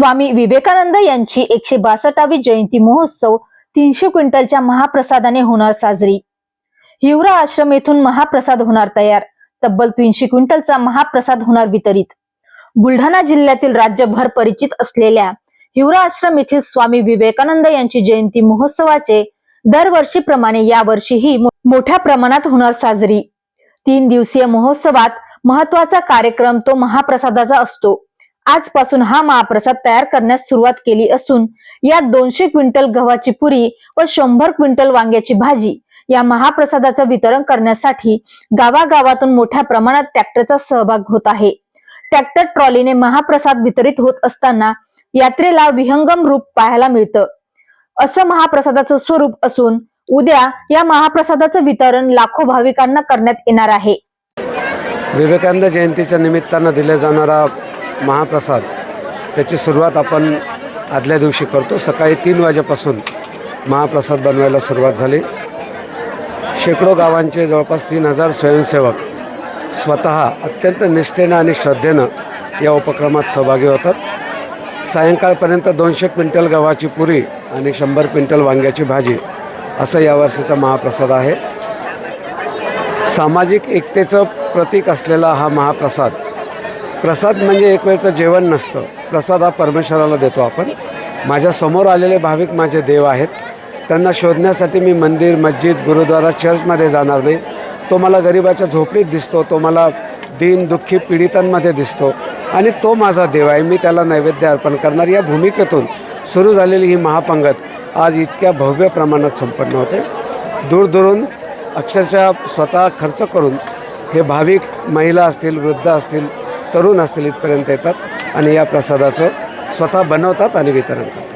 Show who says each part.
Speaker 1: स्वामी विवेकानंद यांची एकशे बासष्टावी जयंती महोत्सव तीनशे क्विंटलच्या महाप्रसादाने होणार साजरी. हिवरा आश्रम येथून महाप्रसाद होणार तयार. तब्बल तीनशे क्विंटलचा महाप्रसाद होणार वितरित. बुलढाणा जिल्ह्यातील राज्यभर परिचित असलेल्या हिवरा आश्रम येथील स्वामी विवेकानंद यांची जयंती महोत्सवाचे दरवर्षीप्रमाणे यावर्षीही मोठ्या प्रमाणात होणार साजरी. तीन दिवसीय महोत्सवात महत्त्वाचा कार्यक्रम तो महाप्रसादाचा असतो. आजपासून हा महाप्रसाद तयार करण्यास सुरुवात केली असून यात दोनशे क्विंटल गव्हाची पुरी व शंभर क्विंटल वांग्याची भाजी या महाप्रसादाचं वितरण करण्यासाठी गावागावातून मोठ्या प्रमाणात ट्रॅक्टरचा सहभाग होत आहे. ट्रॅक्टर ट्रॉलीने महाप्रसाद वितरित होत असताना यात्रेला विहंगम रूप पाहायला मिळतं. असं महाप्रसादाचं स्वरूप असून उद्या या महाप्रसादाचं वितरण लाखो भाविकांना करण्यात येणार आहे.
Speaker 2: विवेकानंद जयंतीच्या निमित्तानं दिला जाणारा महाप्रसाद. त्याची सुरुवात आपण आदल्या दिवशी करतो. सकाळी तीन वाजेपासून महाप्रसाद बनवायला सुरुवात झाली. शेकडो गावांचे जवळपास तीन हजार स्वयंसेवक स्वतः अत्यंत निष्ठेनं आणि श्रद्धेनं या उपक्रमात सहभागी होतात. सायंकाळपर्यंत दोनशे क्विंटल गव्हाची पुरी आणि शंभर क्विंटल वांग्याची भाजी असं यावर्षीचा महाप्रसाद आहे. सामाजिक एकतेचं प्रतीक असलेला हा महाप्रसाद प्रसाद म्हणजे एक वेळचं जेवण नसतं. प्रसाद हा परमेश्वराला देतो आपण. माझ्यासमोर आलेले भाविक माझे देव आहेत. त्यांना शोधण्यासाठी मी मंदिर मस्जिद गुरुद्वारा चर्चमध्ये जाणार नाही. तो मला गरिबाच्या झोपडीत दिसतो. तो मला दीन दुःखी पीडितांमध्ये दिसतो. आणि तो माझा देव आहे. मी त्याला नैवेद्य अर्पण करणार. या भूमिकेतून सुरू झालेली ही महापंगत आज इतक्या भव्य प्रमाणात संपन्न होते. दूरदूरून अक्षरशः स्वतः खर्च करून हे भाविक महिला असतील वृद्ध असतील तरुण असतील इथपर्यंत येतात आणि या प्रसादाचं स्वतः बनवतात आणि वितरण करतात.